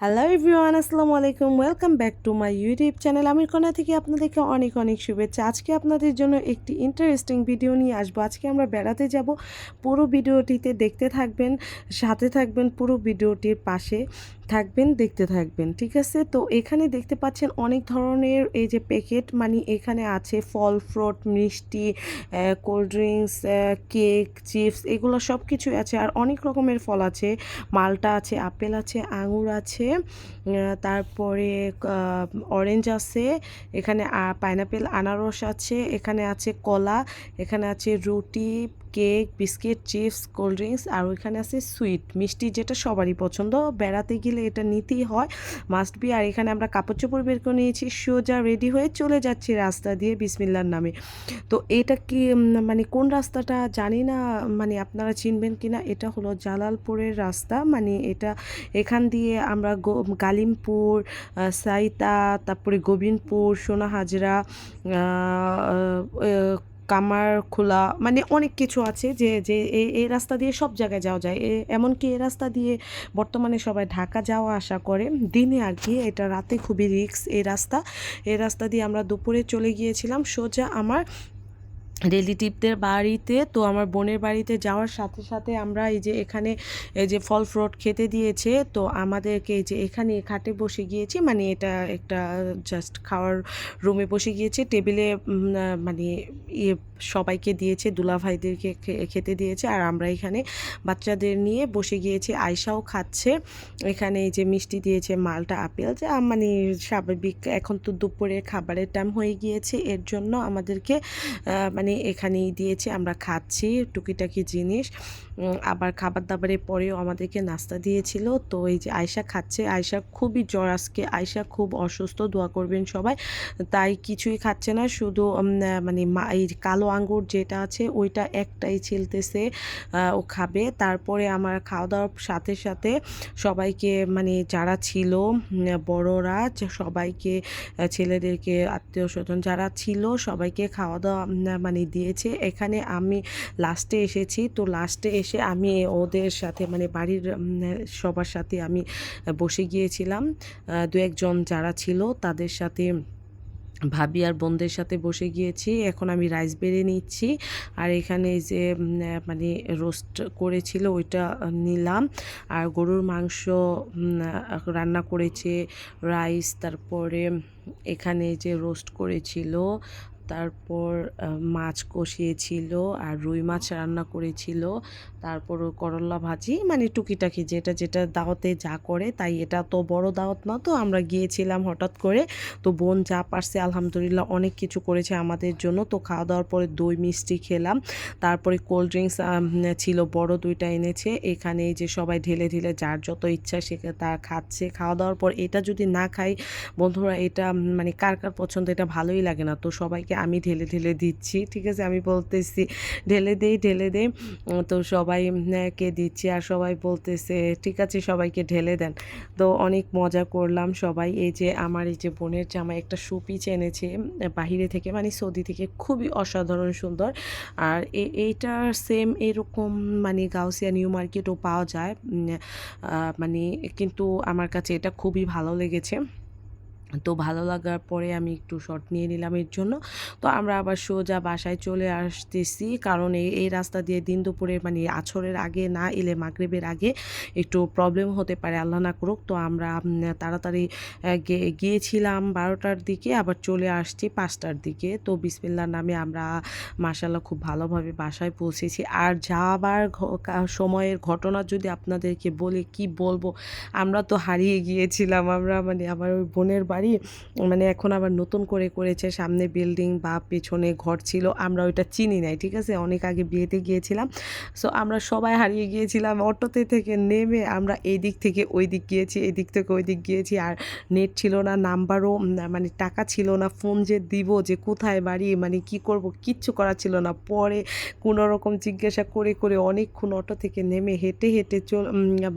Hello everyone আসসালামু আলাইকুম। Welcome back to my YouTube channel Amir Kona থেকে আপনাদেরকে অনেক অনেক শুভেচ্ছা। আজকে আপনাদের জন্য একটি ইন্টারেস্টিং ভিডিও নিয়ে আসব। আজকে আমরা বেড়াতে যাব। পুরো ভিডিওটিতে দেখতে থাকবেন, সাথে থাকবেন, পুরো ভিডিওটির পাশে থাকবেন, দেখতে থাকবেন, ঠিক আছে? তো এখানে দেখতে পাচ্ছেন অনেক ধরনের এই যে প্যাকেট মানে এখানে আছে ফল ফ্রুট মিষ্টি কোল্ড ড্রিঙ্কস কেক চিপস এগুলো সব কিছুই আছে। আর অনেক রকমের ফল আছে। মালটা আছে, আপেল আছে, আঙুর আছে আহ, তারপরে অরেঞ্জ আছে এখানে পাইনাপেল আনারস আছে এখানে আছে কলা এখানে আছে রুটি cake, biscuit, chips, cold drinks, আর ওইখানে আছে সুইট, মিষ্টি যেটা সবারই পছন্দ। বেড়াতে গেলে এটা নিতেই হয় মাস্ট বি আর এখানে আমরা কাপড় চোপড় বের করে নিয়েছি, সোজা রেডি হয়ে চলে যাচ্ছি রাস্তা দিয়ে বিসমিল্লার নামে। তো এটা কি মানে কোন রাস্তাটা জানি না মানে আপনারা চিনবেন কিনা এটা হলো জালালপুরের রাস্তা। মানে এটা এখান দিয়ে আমরা গালিমপুর সাইতা, তারপরে গোবিন্দপুর সোনাহাজরা কামারখোলা মানে অনেক কিছু আছে যে যে এই রাস্তা দিয়ে সব জায়গায় যাওয়া যায়। এমনকি এই রাস্তা দিয়ে বর্তমানে সবাই ঢাকা যাওয়া আসা করে। দিনে আর কি এটা রাতে খুবই রিক্স এই রাস্তা এই রাস্তা দিয়ে আমরা দুপুরে চলে গিয়েছিলাম। সোজা আমার রিলেটিভদের বাড়িতে তো আমার বোনের বাড়িতে যাওয়ার সাথে সাথে আমরা এই যে এখানে এই যে ফল ফ্রুট খেতে দিয়েছে তো আমাদেরকে এই যে এখানে খাটে বসে গিয়েছি মানে এটা একটা জাস্ট খাওয়ার রুমে বসে গিয়েছে টেবিলে মানে ইয়ে সবাইকে দিয়েছে দুলা ভাইদেরকে খেতে দিয়েছে আর আমরা এখানে বাচ্চাদের নিয়ে বসে গিয়েছি আয়সাও খাচ্ছে এখানে এই যে মিষ্টি দিয়েছে মালটা আপেল যে মানে স্বাভাবিক এখন তো দুপুরে খাবারের টাইম হয়ে গিয়েছে এর জন্য আমাদেরকে আহ, মানে এখানেই দিয়েছে আমরা খাচ্ছি টুকিটাকি জিনিস। আবার খাবার দাবারের পরেও আমাদেরকে নাস্তা দিয়েছিল। তো এই যে আয়সা খাচ্ছে আয়সা খুবই জ্বর আজকে। আয়সা খুব অসুস্থ দোয়া করবেন সবাই। তাই কিছুই খাচ্ছে না শুধু মানে এই কালো আঙ্গুর যেটা আছে ওইটা একটাই ছিলতেছে ও খাবে। তারপরে আমার খাওয়া দাওয়ার সাথে সাথে সবাইকে মানে যারা ছিল বড়রা সবাইকে ছেলেদেরকে আত্মীয় স্বজন যারা ছিল সবাইকে খাওয়া দাওয়া উম, মানে দিয়েছে। এখানে আমি লাস্টে এসেছি। তো লাস্টে এসে আমি ওদের সাথে মানে বাড়ির সবার সাথে আমি বসে গিয়েছিলাম। দু একজন যারা ছিল তাদের সাথে ভাবি আর বোনদের সাথে বসে গিয়েছি। এখন আমি রাইস বেড়ে নিচ্ছি। আর এখানে যে মানে রোস্ট করেছিল ওইটা নিলাম। আর গরুর মাংস রান্না করেছে রাইস তারপরে এখানে যে রোস্ট করেছিল তারপর মাছ কষিয়েছিল আর রুই মাছ রান্না করেছিল। তারপর করলা ভাজি মানে টুকিটাকি যেটা যেটা দাওয়াতে যা করে, তাই এটা তো বড় দাওয়াত না তো, আমরা গিয়েছিলাম হঠাৎ করে। তো বোন যা পারছে, আলহামদুলিল্লাহ অনেক কিছু করেছে আমাদের জন্য। তো খাওয়া দাওয়ার পরে দই, মিষ্টি খেলাম। তারপরে কোল্ড ড্রিঙ্কস ছিল, বড় দুইটা এনেছে। এখানে যে সবাই ঢেলে ঢেলে যার যত ইচ্ছা সে তা খাচ্ছে। খাওয়া দাওয়ার পর এটা যদি না খাই, বন্ধুরা এটা মানে কার কার পছন্দ, এটা ভালোই লাগে না। তো সবাইকে আমি ঢেলে ঢেলে দিচ্ছি, ঠিক আছে? আমি বলতেছি, ঢেলে দেই ঢেলে দেই। তো সবাই উম, কে দিচ্ছি আর সবাই বলতেছে ঠিক আছে সবাইকে ঢেলে দেন। তো অনেক মজা করলাম সবাই। এই যে আমার এই যে বোনের জামা একটা সুপিচ এনেছে বাহিরে থেকে মানে সৌদি থেকে খুবই অসাধারণ সুন্দর। আর এইটার সেম এরকম মানে গাউসিয়া নিউ মার্কেটও পাওয়া যায়। মানে কিন্তু আমার কাছে এটা খুবই ভালো লেগেছে। তো ভালো লাগার পরে আমি একটু শর্ট নিয়ে নিলাম এর জন্য। তো আমরা আবার সোজা বাসায় চলে আসতেছি। কারণ এই এই রাস্তা দিয়ে দিন দুপুরে মানে আছরের আগে না এলে মাগরেবের আগে একটু প্রবলেম হতে পারে, আল্লাহ না করুক। তো আমরা তাড়াতাড়ি গিয়েছিলাম বারোটার দিকে, আবার চলে আসছি পাঁচটার দিকে। তো বিসমিল্লার নামে আমরা মাসাল্লাহ খুব ভালোভাবে বাসায় পৌঁছেছি। আর যাবার সময়ের ঘটনা যদি আপনাদেরকে বলে, কি বলব? আমরা তো হারিয়ে গিয়েছিলাম। আমরা মানে আমার ওই বোনের বাড়ি মানে এখন আবার নতুন করে করেছে, সামনে বিল্ডিং বা পেছনে ঘর ছিল, আমরা ওইটা চিনি নাই, ঠিক আছে? অনেক আগে বিয়েতে গিয়েছিলাম। সো আমরা সবাই হারিয়ে গিয়েছিলাম, অটোতে থেকে নেমে আমরা এই দিক থেকে ওই দিক গিয়েছি এই দিক থেকে ওই দিক গিয়েছি। আর নেট ছিল না নাম্বারও মানে টাকা ছিল না ফোন যে দিব, যে কোথায় বাড়ি মানে কি করব, কিচ্ছু করা ছিল না। পরে কোনো রকম জিজ্ঞাসা করে করে অনেকক্ষণ অটো থেকে নেমে হেঁটে হেঁটে চল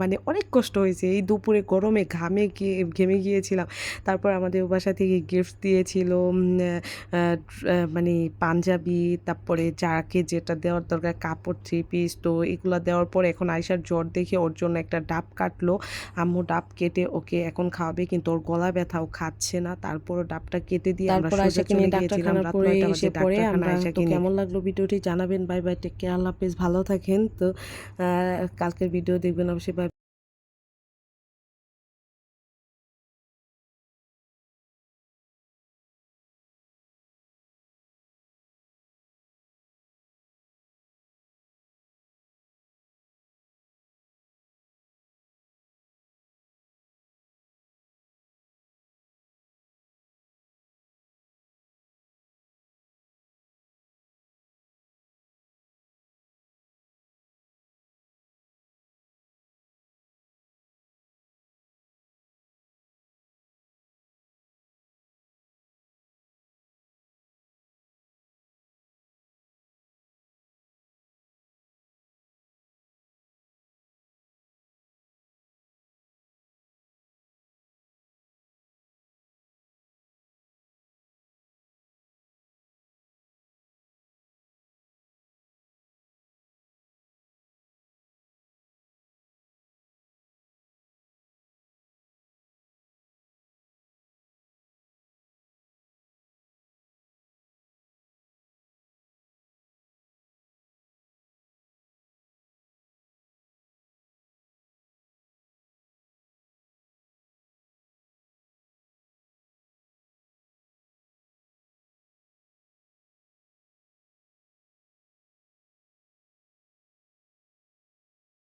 মানে অনেক কষ্ট হয়েছে। এই দুপুরে গরমে ঘামে গিয়ে, ঘেমে গিয়েছিলাম। তারপর তারপর আমাদের বাসা থেকে গিফট দিয়েছিল মানে পাঞ্জাবি তারপরে যাকে যেটা দেওয়ার দরকার কাপড় থ্রি পিস তো এগুলো দেওয়ার পর এখন আয়সার জ্বর দেখে ওর জন্য একটা ডাব কাটলো। আম্মু ডাব কেটে ওকে এখন খাওয়াবে কিন্তু ওর গলা ব্যথাও খাচ্ছে না। তারপর ডাবটা কেটে দিয়ে আমরা আয়সাকে নিয়ে ডাক্তারখানা পরে এসে পরে আমরা তো। কেমন লাগল ভিডিওটি জানাবেন। বাই বাই টেক কেয়ার আল্লাহ ভালো থাকেন। তো আহ, কালকের ভিডিও দেখবেন অবশ্যই। বাই